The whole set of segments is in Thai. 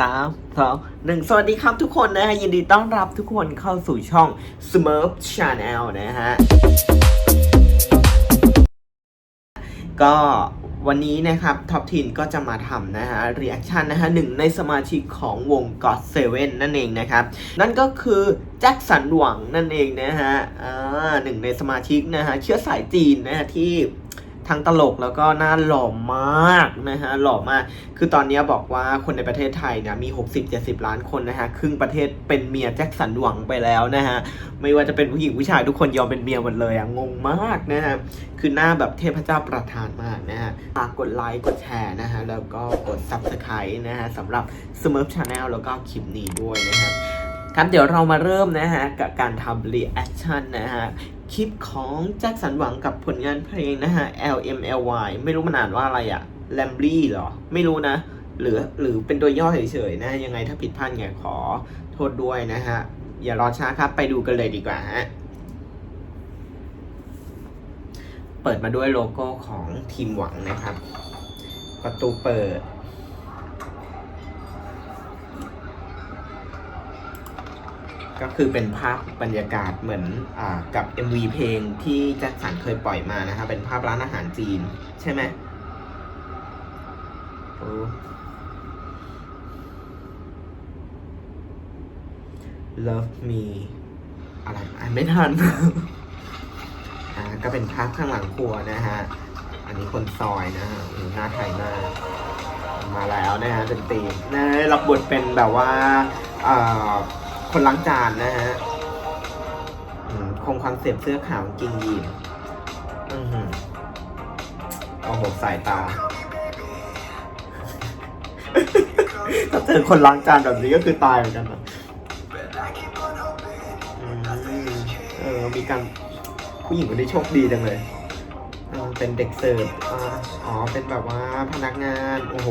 สามสองหนึ่งสวัสดีครับทุกคนนะฮะ ยินดีต้อนรับทุกคนเข้าสู่ช่อง Smurf Channel นะฮะ ก็วันนี้นะครับท็อปทินก็จะมาทำนะฮะเรีแอคชั่นนะฮะหนึ่งในสมาชิกของวง God Seven นั่นเองนะครับ นั่นก็คือแจ็คสันหวังนั่นเองนะฮะอ่าหนึ่งในสมาชิกนะฮะเชื้อสายจีนนะฮะที่ ทั้งตลกแล้วก็หน้าหล่อมากนะฮะหล่อมาก คือตอนนี้บอกว่าคนในประเทศไทยเนี่ยมี 60-70 ล้านคนนะฮะครึ่งประเทศเป็นเมียแจ็คสันหวังไปแล้วนะฮะไม่ว่าจะเป็นผู้หญิงผู้ชายทุกคนยอมเป็นเมียหมดเลยอะงงมากนะฮะคือหน้าแบบเทพเจ้าประทานมากนะฮะฝากกดไลค์กดแชร์นะฮะแล้วก็กด Subscribe นะฮะสำหรับ Smurf Channel แล้วก็คลิปนี้ด้วยนะครับครับเดี๋ยวเรามาเริ่มนะฮะกับการทำ reaction นะฮะ คลิปของแจ็คสันหวังกับผลงานเพลงนะฮะ L M L Y ไม่รู้มันอ่านว่าอะไรอะ l a m b l y เหรอ ไม่รู้นะ หรือหรือเป็นตัวย่อเฉยๆนะ ยังไงถ้าผิดพลาดไงขอโทษด้วยนะฮะ อย่ารอช้าครับไปดูกันเลยดีกว่าฮะเปิดมาด้วยโลโก้ของทีมหวังนะครับ ประตูเปิด ก็คือเป็นภาพบรรยากาศเหมือนอกับ MV เพลงที่แจ็คสันเคยปล่อยมานะครับเป็นภาพร้านอาหารจีน ใช่ไหมโอ้ Love me อะไรอ่านไม่ทัน อ่าก็เป็นภาพข้างหลังครัวนะฮะ อันนี้คนซอยนะฮะหหน้าไทยมากมาแล้วนะฮะเป็นตีมนะรับบทเป็นแบบว่าอ่า คนล้างจานนะฮะอืมคงคอนเซ็ปต์เสื้อขาวกางเกิงยีนอือหือโอ้โหสายตา ถ้าเจอคนล้างจานแบบนี้ก็คือตายเหมือนกันนะอืมเออ มีการผู้หญิงคนนี้โชคดีจังเลยเออเป็นเด็กเสิร์ฟอ่าอ๋อ เป็นแบบว่าพนักงาน โอ้โห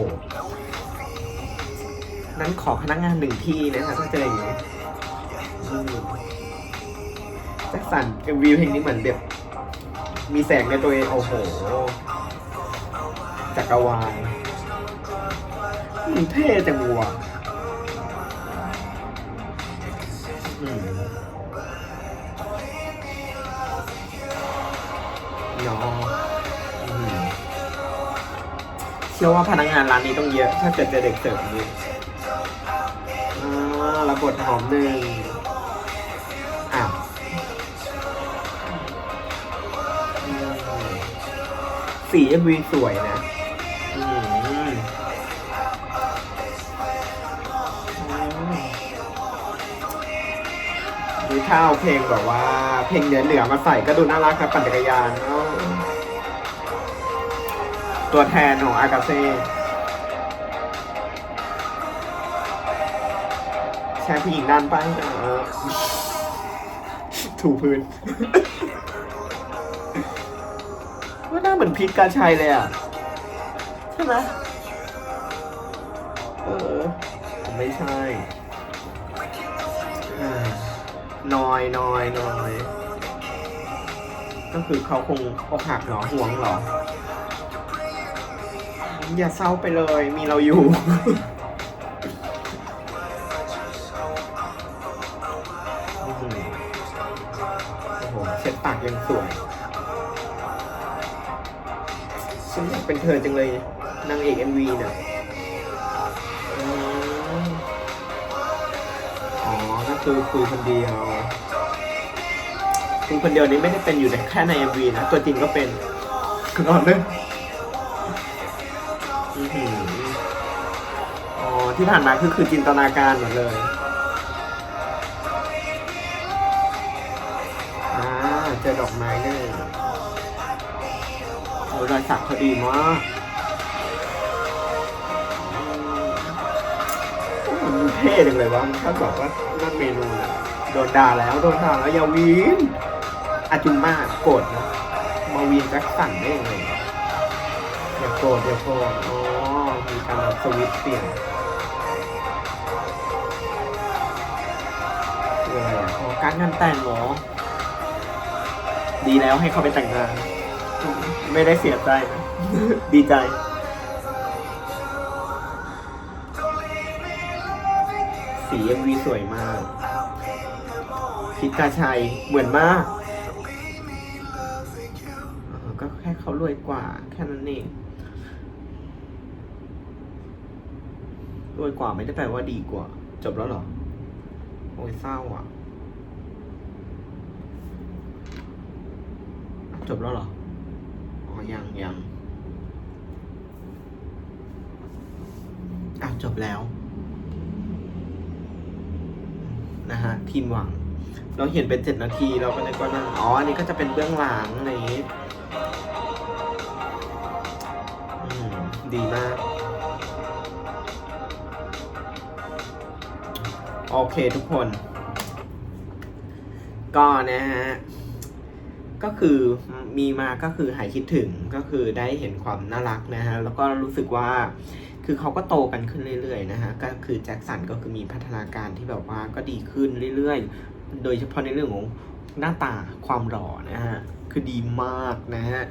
นั้นขอพนักงานหนึ่งที่นะคะถ้าเจออย่างนี้อืม แจ็คสันเอ็มวีเพลงนี้เหมือนแบบมีแสงในตัวเองโอ้โหจักรวาลเท่จังวะยอเชื่อว่าพนักงานร้านนี้ต้องเยอะ ถ้าเกิดจอเด็กเสิร์ฟนี้อ่าแล้วบทหอมหนึ่ง สีเอ็มวีสวยนะอืมดูถ้าเอาเพลงแบบว่า เพลงเหนือเหนือๆมาใส่ก็ดูน่ารักครับปั่นจักรยานเอ้าตัวแทนของอากาเซ่แช่ผู้หญิงด้านไปเออถูพื้น ว่าหน้าเหมือนพีทกาชัยเลยอะ ใช่ไหมเออ ไม่ใช่อ่านอยนอยนอย ก็คือเขาคงอกหักเหรอห่วงเหรอ อย่าเศร้าไปเลย มีเราอยู่ ฉันอยากเป็นเธอจังเลยนางเอก MV เนี่ยอืมอ๋อก็คือคุยคนเดียวคุยคนเดียวนี้ไม่ได้เป็นอยู่ในแค่ใน MV นะตัวจริงก็เป็นนอนเลยอื้อหืออ๋อที่ผ่านมาคือคือจินตนาการหมดเลยอ่าเจอดอกไม้เลยโอ้ย รอยสักเขาดีมากมันดูเท่จังเลยวะถ้าบอกว่านั่นเมนูน่ะโดนด่าแล้วโดนด่าแล้วอย่าวีนอาจุมมาโกรธนะมาวีนแจ็คสันได้ยังไงอย่าโกรธอย่าโกรธอ๋อมีการสวิตช์เปลี่ยนคืออะไรอะอ๋อการงานแต่งเหรอดีแล้วให้เขาไปแต่งงาน ไม่ได้เสียใจนะ ดีใจ สี MV สวยมากพิกาชัยเหมือนมากก็แค่เขารวยกว่า แค่นั้นเองรวยกว่าไม่ได้แปลว่าดีกว่า จบแล้วหรอ โอ้ยเศร้าอะ จบแล้วหรอ อ๋อยังยังอะจบแล้ว นะฮะ ทีมหวัง เราเห็นเป็นเจ็ดนาทีเราก็นึกว่านั่นอ๋อ อันนี้ก็จะเป็นเบื้องหลังนี้ดีมาก โอเคทุกคน ก็นะฮะ ก็คือมีมาก็คือหายคิดถึงก็คือได้เห็นความน่ารักนะฮะแล้วก็รู้สึกว่าคือเขาก็โตกันขึ้นเรื่อยๆนะฮะก็คือแจ็คสันก็คือมีพัฒนาการที่แบบว่าก็ดีขึ้นเรื่อยๆ โดยเฉพาะในเรื่องของหน้าตาความหล่อนะฮะคือดีมากนะฮะ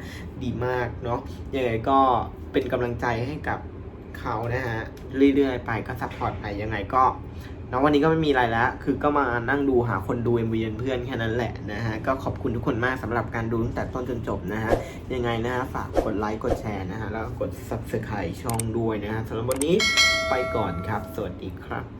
ดีมากเนาะยังไงก็เป็นกำลังใจให้กับเขานะฮะเรื่อยๆ ไปก็ซัพพอร์ตไปยังไงก็ นะวันนี้ก็ไม่มีอะไรแล้ว คือก็มานั่งดูหาคนดู MV เป็นเพื่อนแค่นั้นแหละนะฮะ ก็ขอบคุณทุกคนมากสำหรับการดูตั้งแต่ต้นจนจบนะฮะ ยังไงนะฮะ ฝากกดไลค์ กดแชร์นะฮะ แล้วก็กด subscribe ช่องด้วยนะฮะสำหรับวันนี้ไปก่อนครับ สวัสดีครับ